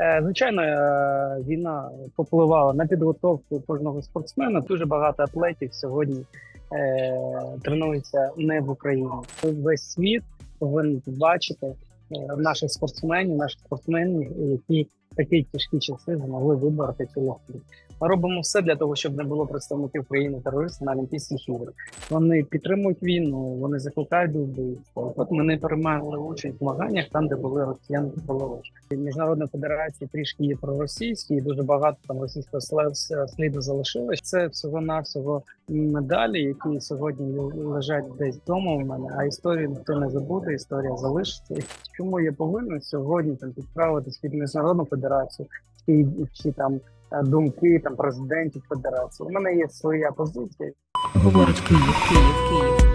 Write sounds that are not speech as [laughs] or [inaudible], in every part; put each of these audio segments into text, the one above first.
Е, Звичайно, е, війна попливала на підготовку кожного спортсмена. Дуже багато атлетів сьогодні е, тренуються не в Україні. Весь світ повинен бачити наших спортсменів, наших спортсменів, які такі тяжкі часи змогли вибороти цю легкість. Ми робимо все для того, щоб не було представників країни терористів на Олімпійських іграх. Вони підтримують війну, вони закликають до вбивства. От ми не приймали участь в змаганнях там, де були росіяни голови. Міжнародна федерація трішки є проросійські, і дуже багато там російського сліду залишилось. Це всього навсього медалі, які сьогодні лежать десь вдома у мене. А історію ніхто не забуде, історія залишиться. Чому я повинен сьогодні там підправитись під міжнародну федерацію чи, чи там е, думки там президентів федерації? У мене є своя позиція. Говорить Київ, Київ, Київ.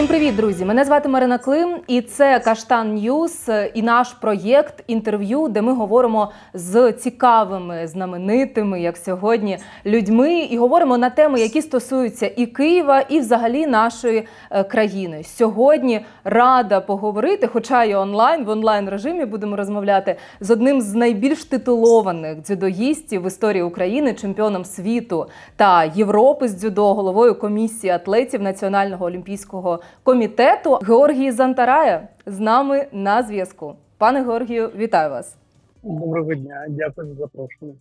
Всім привіт, друзі! Мене звати Марина Клим, і це Каштан Ньюс і наш проєкт інтерв'ю, де ми говоримо з цікавими, знаменитими, як сьогодні, людьми, і говоримо на теми, які стосуються і Києва, і взагалі нашої е, країни. Сьогодні рада поговорити, хоча і онлайн, в онлайн режимі будемо розмовляти з одним з найбільш титулованих дзюдоїстів в історії України, чемпіоном світу та Європи з дзюдо, головою комісії атлетів Національного олімпійського комітету Георгій Зантарая з нами на зв'язку. Пане Георгію, вітаю вас. Доброго дня, дякую за запрошення.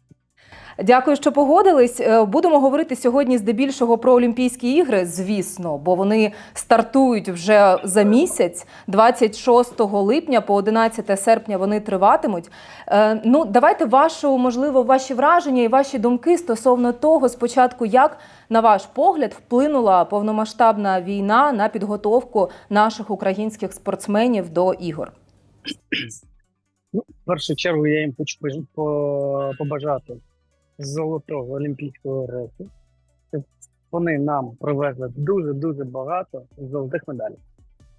Дякую, що погодились. Е, Будемо говорити сьогодні здебільшого про Олімпійські ігри, звісно, бо вони стартують вже за місяць, 26 липня по 11 серпня вони триватимуть. Е, Ну, давайте вашу, можливо, ваші враження і ваші думки стосовно того, спочатку, як на ваш погляд вплинула повномасштабна війна на підготовку наших українських спортсменів до ігор. Ну, в першу чергу я їм хочу побажати золотого олімпійського року. Вони нам привезли дуже дуже багато золотих медалей.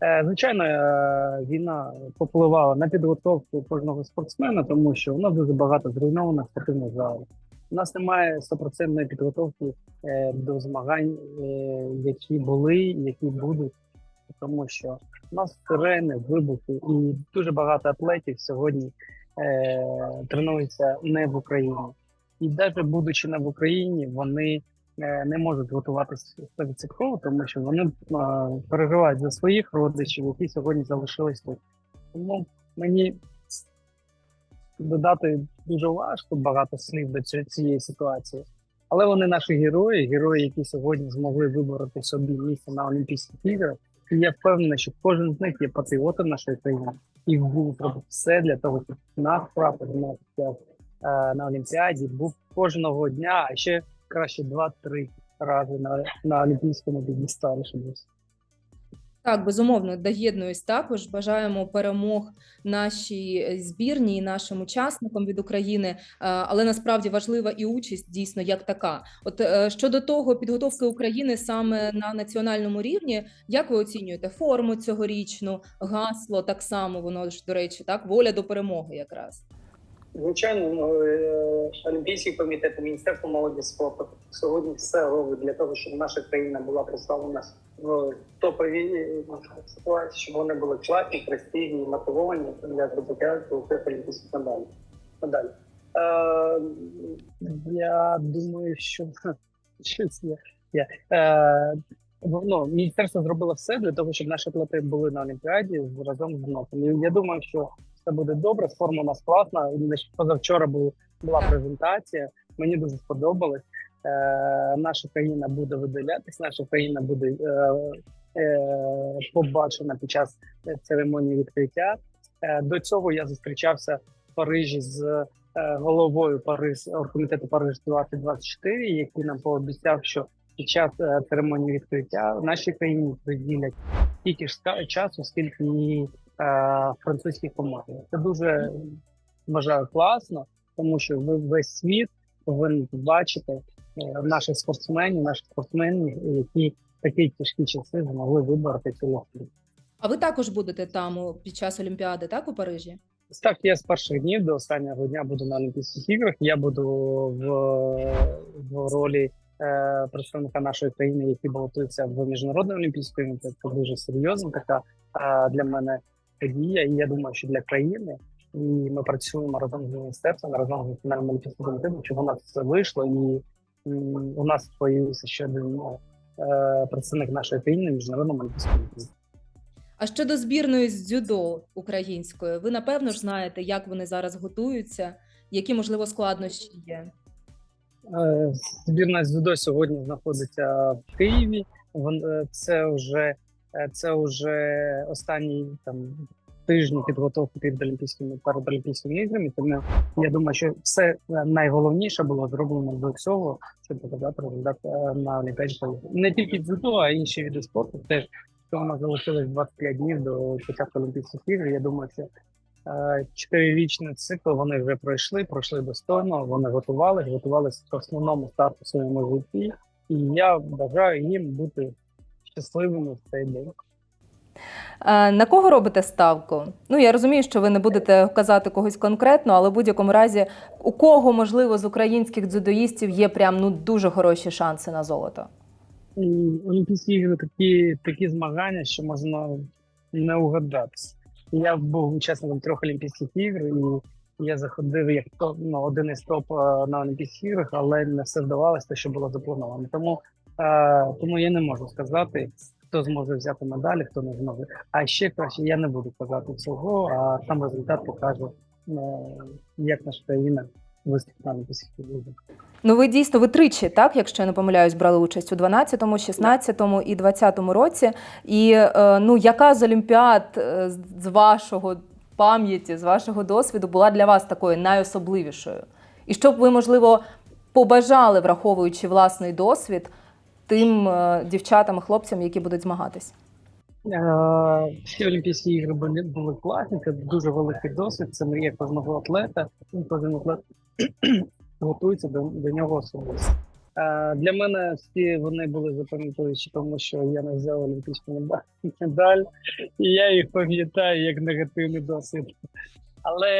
Е, Звичайно, е, війна попливала на підготовку кожного спортсмена, тому що у нас дуже багато зруйнованих спортивних залів. У нас немає стопроцентної підготовки е, до змагань, е, які були, які будуть, тому що у нас сирени, вибухи, і дуже багато атлетів сьогодні е, тренуються не в Україні. І навіть будучи не в Україні, вони е, не можуть готуватися 100%, тому що вони е, переживають за своїх родичів, які сьогодні залишились тут. Тому мені додати дуже важко багато слів до цієї ситуації. Але вони наші герої, герої, які сьогодні змогли вибороти собі місце на Олімпійських іграх. І я впевнений, що кожен з них є патріотом нашої країни і буде зробити все для того, щоб наш прапор стояв, е, на Олімпіаді був кожного дня, а ще краще два-три рази на, на Олімпійському був. Так, безумовно, доєднуюсь також. Бажаємо перемог нашій збірній і нашим учасникам від України. Е, Але насправді важлива і участь дійсно як така. От е, щодо того, підготовки України саме на національному рівні, як ви оцінюєте форму цьогорічну, гасло так само, воно ж до речі, так воля до перемоги, якраз. Звичайно, ну, е, Олімпійський комітет Міністерство молоді спорту сьогодні все робить для того, щоб наша країна була представлена в топовій е, ситуації, щоб вони були класні, престижні, мотивовані для здобуття олімпійських медалей. медалей. Е, я думаю, що [laughs] щось я е, ну, міністерство зробило все для того, щоб наші атлети були на Олімпіаді разом з НОКом. Я думаю, що все буде добре. Форма у нас класна. Позавчора був, була презентація. Мені дуже сподобалось. Е, наша країна буде виділятись, наша країна буде е, е, побачена під час церемонії відкриття. Е, до цього я зустрічався в Парижі з е, головою Париж оргкомітету Париж 2024, який нам пообіцяв, що під час е, церемонії відкриття в нашій країні приділять стільки ж часу, скільки і е, французькій команді. Це дуже вважаю класно, тому що ви весь світ повинен бачити е, наших спортсменів, наших спортсменів, які такі тяжкі часи змогли вибороти цю легкість. А ви також будете там під час Олімпіади, так у Парижі? Так, я з перших днів до останнього дня буду на Олімпійських іграх. Я буду в, в ролі е, представника нашої країни, які балотуються в міжнародний олімпійський комітет. Це дуже серйозна така е, для мене подія. І я думаю, що для країни. І ми працюємо разом з міністерством, разом з національним олімпійським комітетом, щоб у нас все вийшло, і у нас появився ще один е, представник нашої країни міжнародному олімпійському комітеті. А щодо збірної з дзюдо української, ви напевно ж знаєте, як вони зараз готуються, які можливо складнощі є. Е, Збірна з дзюдо сьогодні знаходиться в Києві. Е, Це вже це вже останні там тижні підготовки під Олімпійськими паралімпійськими іграми. Тому я думаю, що все е, найголовніше було зроблено до цього, щоб показати результат е, на Олімпіаді. Не тільки дзюдо, а й інші види спорту. Теж що у нас залишилось 25 днів до початку Олімпійських ігор. Я думаю, що Е, Чотирирічний цикл вони вже пройшли, пройшли достойно. Вони готувалися, готувалися к основному старту своєму житті. І я бажаю їм бути щасливими в цей день. Е, На кого робите ставку? Ну я розумію, що ви не будете казати когось конкретно, але в будь-якому разі, у кого можливо з українських дзюдоїстів є прям ну дуже хороші шанси на золото. Олімпійські ігри такі, такі змагання, що можна не угадатися. Я був учасником трьох Олімпійських ігор, і я заходив як топ, ну, один із топ е, на Олімпійських іграх, але не все вдавалося те, що було заплановано. Тому, тому я не можу сказати, хто зможе взяти медалі, хто не зможе. А ще краще я не буду казати цього, а сам результат покаже, е, як наша країна виступить на іграх. Ну, ви дійсно ви тричі, так, якщо я не помиляюсь, брали участь у 12-му, 16-му і 20-му році. І е, ну, яка з олімпіад е, з вашого пам'яті, з вашого досвіду була для вас такою найособливішою? І що б ви, можливо, побажали, враховуючи власний досвід, тим е, дівчатам і хлопцям, які будуть змагатись? Е, Всі Олімпійські ігри були, були класні, це дуже великий досвід. Це мрія кожного атлета. І Кожен атлет [clears throat] готується до, до нього особисто. Е, Для мене всі вони були запам'ятовуючі, тому що я не взяв олімпійську медаль- і я їх пам'ятаю як негативний досвід. Але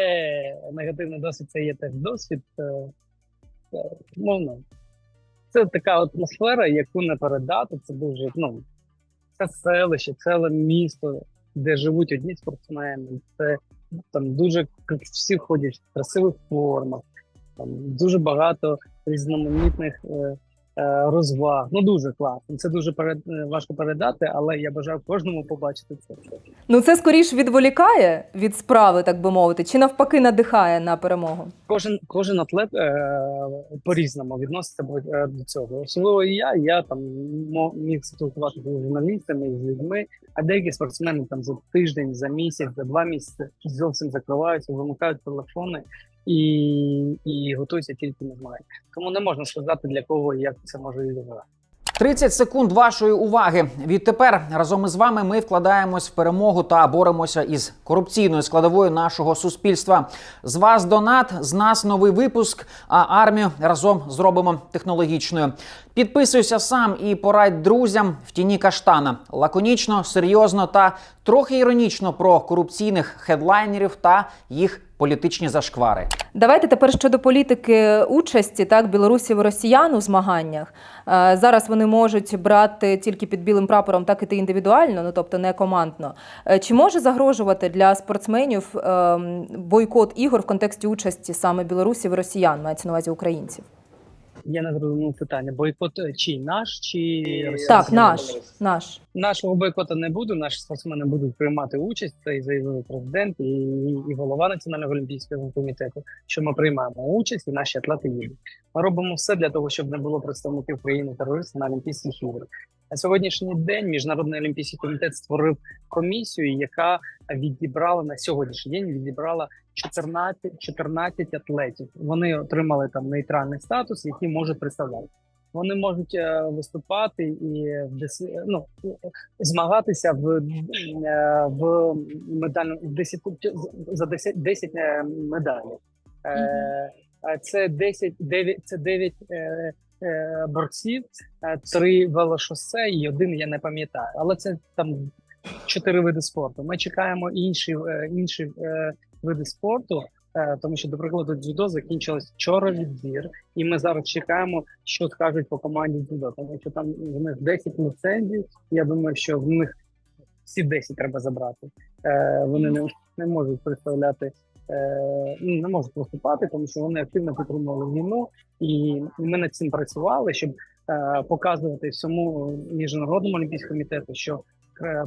негативний досвід це є теж досвід. Мовно. Це така атмосфера, яку не передати. Це дуже ну, це селище, ціле місто, де живуть одні спортсмени. Це там дуже всі ходять в красивих формах, там дуже багато різноманітних е, розваг. Ну дуже класно. Це дуже перед, е, важко передати, але я бажаю кожному побачити це. Ну, це скоріш відволікає від справи, так би мовити, чи навпаки надихає на перемогу? Кожен кожен атлет е, по-різному відноситься до, е, до цього. Особливо і я. Я там міг спілкуватися з журналістами з людьми, а деякі спортсмени там за тиждень, за місяць, за два місяці зовсім закриваються, вимикають телефони і, і готуються тільки на змагання. Тому не можна сказати для кого і як це може відбувати. 30 секунд вашої уваги. Відтепер разом із вами ми вкладаємось в перемогу та боремося із корупційною складовою нашого суспільства. З вас донат, з нас новий випуск. А армію разом зробимо технологічною. Підписуйся сам і порадь друзям в тіні каштана. Лаконічно, серйозно та трохи іронічно про корупційних хедлайнерів та їх політичні зашквари. Давайте тепер щодо політики участі так білорусів і росіян у змаганнях. Е, Зараз вони можуть брати тільки під білим прапором, так іти індивідуально, ну тобто не командно. Е, Чи може загрожувати для спортсменів ем, бойкот ігор в контексті участі саме білорусів і росіян, мається на увазі українців? Я не зрозумів питання. Бойкот е, чий наш чи? Так, наш, наш. Нашого бойкоту не буде. Наші спортсмени будуть приймати участь. Це і заявив президент і, і голова національного олімпійського комітету. Що ми приймаємо участь, і наші атлети їдуть. Ми робимо все для того, щоб не було представників країни терористів на Олімпійських іграх. На сьогоднішній день міжнародний олімпійський комітет створив комісію, яка відібрала на сьогоднішній день. Відібрала 14, 14 атлетів. Вони отримали там нейтральний статус, який можуть представляти. Вони можуть е, виступати і в дис- ну, змагатися в, е, в медальному в 10, за 10, 10 е, медалей. Е, а Це 10, 9, це 9 е, е, борців, е, три велошосе і один я не пам'ятаю. Але це там чотири види спорту. Ми чекаємо інші, е, інші е, види спорту. Е, Тому що, до прикладу, дзюдо закінчилось вчора відбір, і ми зараз чекаємо, що скажуть по команді дзюдо. Тому що там в них 10 ліцензій. Я думаю, що в них всі 10 треба забрати. Е, Вони не, не можуть представляти, е, ну, не можуть виступати, тому що вони активно підтримували війну, і ми над цим працювали, щоб показувати всьому міжнародному олімпійському комітету, що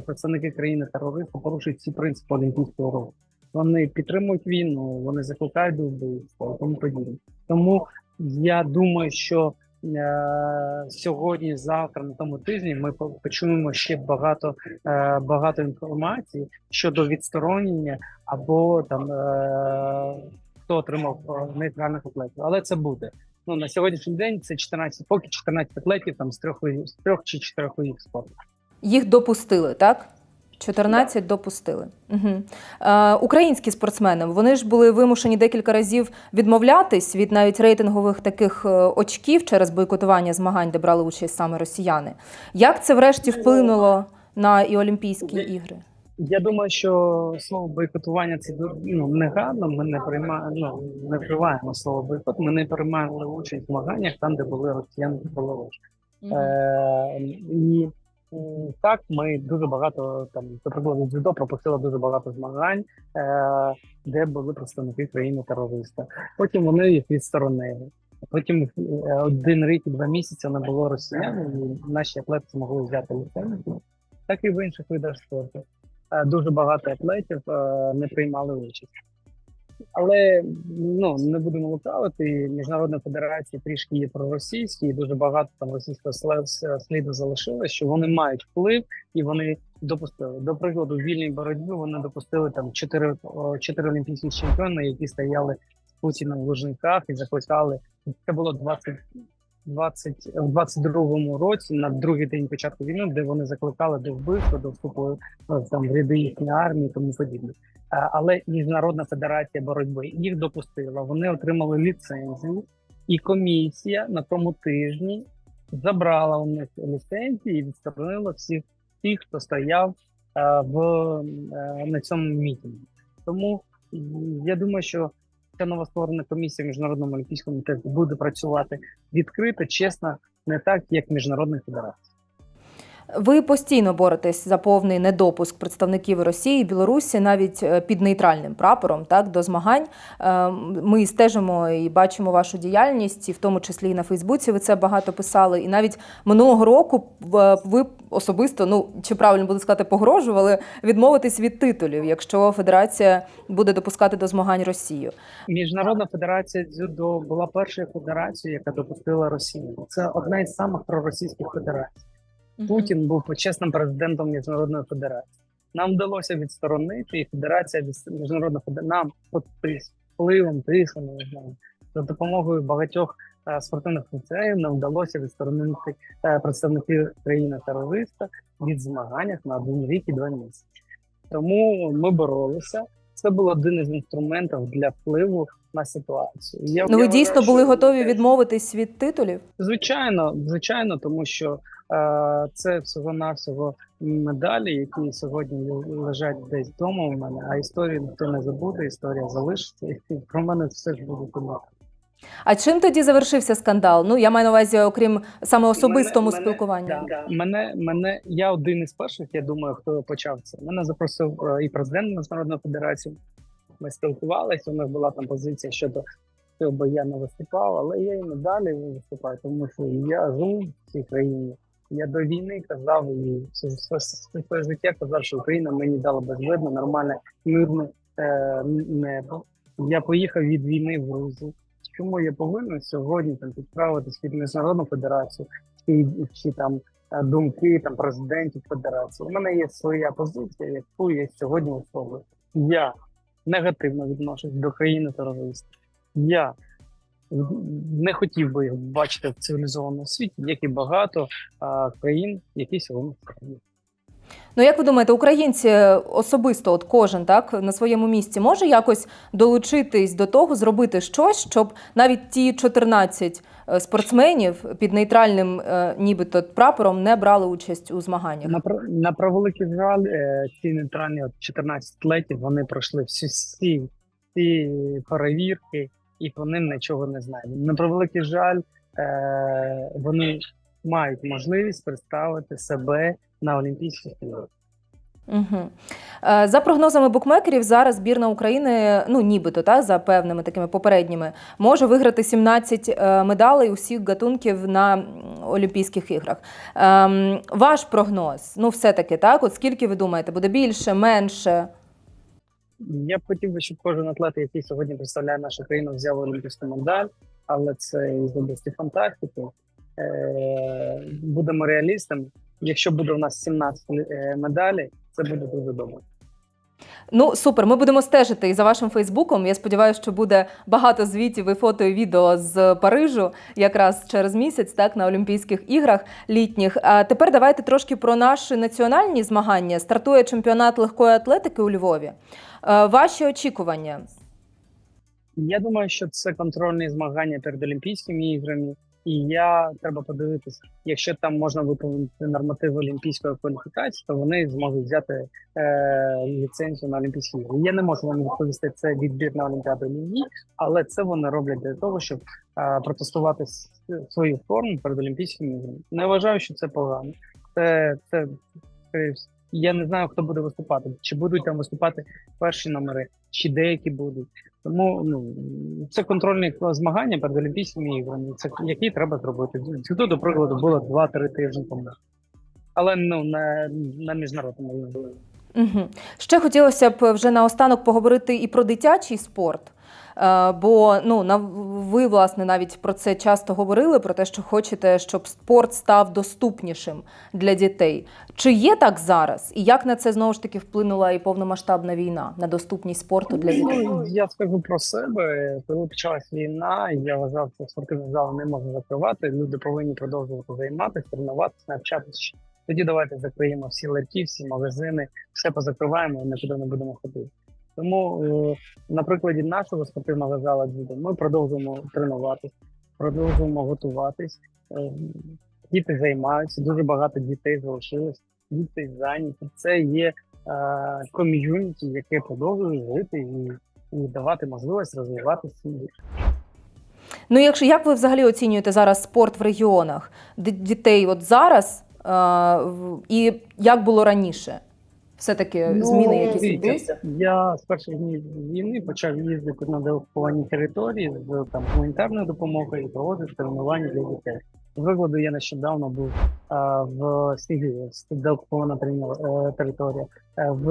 представники країни терористи порушують всі принципи олімпійського руху. Вони підтримують війну, вони закликають до вбивства тому подібне. Тому я думаю, що е, сьогодні, завтра, на тому тижні, ми почуємо ще багато, е, багато інформації щодо відсторонення або там е, хто отримав е, нейтральних атлетів. Але це буде. Ну на сьогоднішній день це 14, поки 14 атлетів там з трьох з трьох чи чотирьох видів спорту. Їх допустили, так? 14 допустили. Угу. Е, українські спортсмени вони ж були вимушені декілька разів відмовлятись від навіть рейтингових таких е, очків через бойкотування змагань, де брали участь саме росіяни. Як це врешті вплинуло на і Олімпійські ігри? Я думаю, що слово бойкотування це ну, негадно. Ми не приймаємо, ну, не вживаємо слово бойкот. Ми не приймали участь в змаганнях там, де були росіяни. Е, і так, ми дуже багато там, до прикладу, дзюдо пропустило дуже багато змагань, е, де були представники країни терориста. Потім вони їх відсторонили. Потім е, один рік і два місяці не було росіян, і наші атлети змогли взяти ліцензію. Так і в інших видах спорту. Е, Дуже багато атлетів е, не приймали участь. Але ну не будемо лукавити. Міжнародна федерація трішки є проросійські, і дуже багато там російського сліду залишилось, що вони мають вплив і вони допустили. До прикладу, вільній боротьбі вони допустили там чотири чотири олімпійські чемпіони, які стояли з Путіним в Лужниках і закликали. Це було 20, 20, в 22-му році на другий день початку війни, де вони закликали до вбивства, до вступу е, там в ряди їхньої армії, тому подібне. Е, але міжнародна федерація боротьби їх допустила. Вони отримали ліцензію, і комісія на тому тижні забрала у них ліцензії і відсторонила всіх тих, хто стояв е, в е, на цьому мітингу. Тому я думаю, що ця новостворена комісія міжнародного олімпійського комітету буде працювати відкрито, чесно, не так, як міжнародна федерація. Ви постійно боретесь за повний недопуск представників Росії і Білорусі навіть е, під нейтральним прапором, так до змагань. Е, Ми стежимо і бачимо вашу діяльність, і в тому числі і на Фейсбуці. Ви це багато писали. І навіть минулого року в- ви особисто, ну чи правильно буде сказати, погрожували відмовитись від титулів, якщо федерація буде допускати до змагань Росію. Міжнародна федерація дзюдо була першою федерацією, яка допустила Росію. Це одна із самих проросійських федерацій. Путін був почесним президентом міжнародної федерації. Нам вдалося відсторонити, і федерація від- міжнародна федерація нам під впливом тиском, за допомогою багатьох е, спортивних функціонерів нам вдалося відсторонити е, представників країни терориста від змаганнях на один рік і два місяці. Тому ми боролися. Це був один із інструментів для впливу на ситуацію. Я, Ну ви дійсно вважаю, були готові відмовитись від титулів? Звичайно, звичайно, тому що це всього навсього медалі, які сьогодні лежать десь вдома у мене. А історію ніхто не забуде, історія залишиться, і про мене все ж буде думати. А чим тоді завершився скандал? Ну я маю на увазі, окрім саме особистому Мене- спілкуванню. Да. Мене, мене, я один із перших, я думаю, хто почав це. Мене запросив е, і президент Міжнародної федерації. Ми спілкувалися. У нас була там позиція щодо цього, бо я не виступав, але я і надалі виступаю, тому що я живу в цій країні. Я до війни казав і своє життя казав, що Україна мені дала безвидне, нормальне, мирне е, небо. Я поїхав від війни в Грузію. Чому я повинен сьогодні там підправитись під міжнародну федерацію чи, чи там е, думки там президентів федерації? У мене є своя позиція, яку я сьогодні висловлюю. Я негативно відношусь до країни терористів. Я не хотів би їх бачити в цивілізованому світі, як і багато а, країн, які сьогодні. Ну як ви думаєте, українці особисто, от кожен так на своєму місці може якось долучитись до того, зробити щось, щоб навіть ті 14 е, спортсменів під нейтральним, е, нібито прапором не брали участь у змаганнях? На, на превеликий жаль, е, ці нейтральні от 14 атлетів вони пройшли всі, всі ці перевірки, і по ним нічого не знайдемо. На превеликий жаль, е, вони мають можливість представити себе на Олімпійських іграх. Угу. За прогнозами букмекерів, зараз збірна України, ну нібито та за певними такими попередніми, може виграти 17 е, медалей усіх гатунків на Олімпійських іграх. Ем, ваш прогноз, ну все-таки так, от скільки ви думаєте, буде більше, менше? Я б хотів би, щоб кожен атлет, який сьогодні представляє нашу країну, взяв олімпійську медаль, але це із області фантастики. Е, Будемо реалістами. Якщо буде у нас 17 е, медалей, це буде дуже добре. Ну супер. Ми будемо стежити і за вашим Фейсбуком. Я сподіваюся, що буде багато звітів і фото і відео з Парижу, якраз через місяць, так на Олімпійських іграх літніх. А тепер давайте трошки про наші національні змагання. Стартує чемпіонат легкої атлетики у Львові. Е, Ваші очікування? Я думаю, що це контрольні змагання перед Олімпійськими іграми. І я треба подивитися, якщо там можна виповнити нормативи олімпійської кваліфікації, то вони зможуть взяти е, ліцензію на Олімпійські ігри. Я не можу вам відповісти це відбір на Олімпіаду ні, але це вони роблять для того, щоб е, протестувати свою форму перед Олімпійськими іграми. Не вважаю, що це погано. Це це я не знаю, хто буде виступати, чи будуть там виступати перші номери, чи деякі будуть. Тому ну це контрольні змагання перед Олімпійськими іграми, це які треба зробити. Дзюдо, до прикладу, було 2-3 тижні тому. Але ну на, на міжнародному рівні. Угу. Ще хотілося б вже наостанок поговорити і про дитячий спорт. Е, Бо ну ви власне навіть про це часто говорили, про те, що хочете, щоб спорт став доступнішим для дітей. Чи є так зараз? І як на це знову ж таки вплинула і повномасштабна війна на доступність спорту для дітей? Ну, я скажу про себе. Коли почалась війна, я вважав, що спортивний зал не можна закривати. Люди повинні продовжувати займатися, тренуватися, навчатися. Тоді давайте закриємо всі ларьки, всі магазини, все позакриваємо і нікуди не будемо ходити. Тому е, на прикладі нашого спортивного залу дзюдо ми продовжуємо тренуватися, продовжуємо готуватись. Е, Діти займаються, дуже багато дітей залишилось, діти зайняті. Це є е, ком'юніті, яке продовжує жити і, і давати можливість розвиватися. Ну, якщо як ви взагалі оцінюєте зараз спорт в регіонах дітей от зараз е, і як було раніше? Все-таки Ну, зміни якісь відбулися? Я з перших днів війни почав їздити на деокуповані території з там гуманітарною допомогою і проводив тренування для дітей. З викладу я нещодавно був а, в Сігії, деокупована тренер- е, територія. Е, В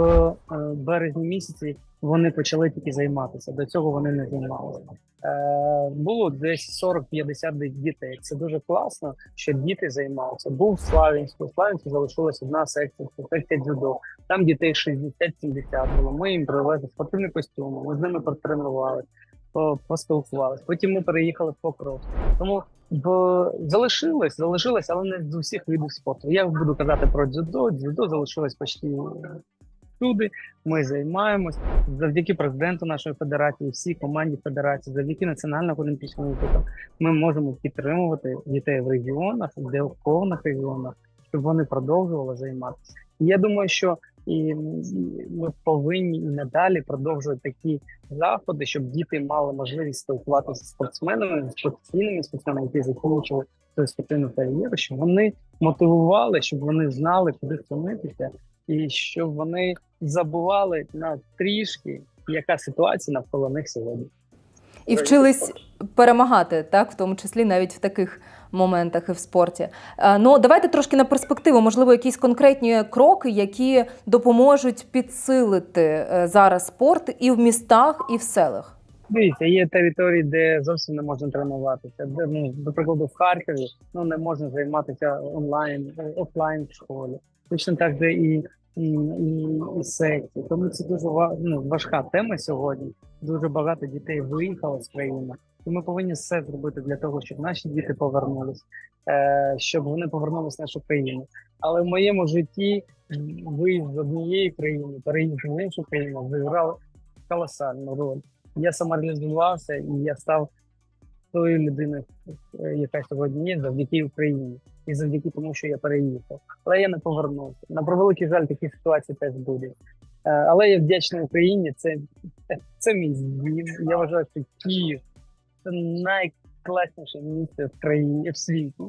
е, березні місяці вони почали тільки займатися. До цього вони не займалися. Е, було десь 40-50 дітей. Це дуже класно, що діти займаються. Був Славянську. Славянську залишилась одна секція, секція дзюдо. Там дітей 60-70 було. Ми їм привезли спортивні костюми, ми з ними потренувалися, по- поспілкувалися. Потім ми переїхали в Покровськ. Тому в... залишилось, залишилось, але не з усіх видів спорту. Я буду казати про дзюдо. Дзюдо залишилось почти всюди. Ми займаємось завдяки президенту нашої федерації, всій команді федерації, завдяки національному олімпійському комітету. Ми можемо підтримувати дітей в регіонах, де в окупованих регіонах, щоб вони продовжували займатися. Я думаю, що і ми повинні надалі продовжувати такі заходи, щоб діти мали можливість спілкуватися з спортсменами, з професійними спортсменами, які закінчили свою спортивну кар'єру, щоб вони мотивували, щоб вони знали, куди стремитися, і щоб вони забували на трішки, яка ситуація навколо них сьогодні. І вчились перемагати, так, в тому числі навіть в таких моментах і в спорті. Е, Ну, давайте трошки на перспективу, можливо, якісь конкретні кроки, які допоможуть підсилити е, зараз спорт і в містах, і в селах. Дивіться, є території, де зовсім не можна тренуватися. Де, ну, до прикладу, в Харкові ну не можна займатися онлайн, офлайн в школі. Точно так же і, і, і, секції. Тому це дуже ну, важка тема сьогодні. Дуже багато дітей виїхало з країни. І ми повинні все зробити для того, щоб наші діти повернулись, е, щоб вони повернулись в нашу країну. Але в моєму житті виїзд з однієї країни, переїзд в іншу країну зіграв колосальну роль я самореалізувався і я став тою людиною, е, яка сьогодні є, завдяки Україні і завдяки тому, що я переїхав. Але я не повернувся. На превеликий жаль, такі ситуації теж будуть. Е, Але я вдячний Україні. Це Це мій Львів. Я вважаю, що Київ це найкласніше місце в країні в світі.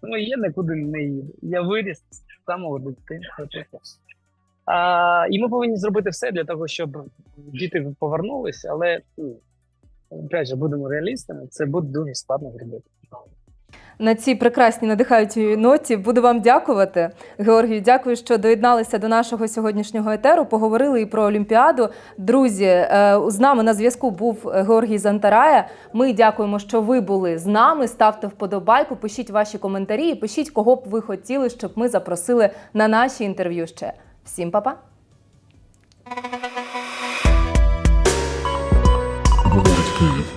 Тому я нікуди не їду. Я виріс з самого дитинства. А, і ми повинні зробити все для того, щоб діти повернулися, але ну, опять же, будемо реалістами, це буде дуже складно зробити. На цій прекрасній надихаючій ноті буду вам дякувати. Георгію, дякую, що доєдналися до нашого сьогоднішнього етеру. Поговорили і про Олімпіаду. Друзі, е, з нами на зв'язку був Георгій Зантарая. Ми дякуємо, що ви були з нами. Ставте вподобайку, пишіть ваші коментарі, і пишіть, кого б ви хотіли, щоб ми запросили на наші інтерв'ю ще. Всім па-па! Говорить Київ.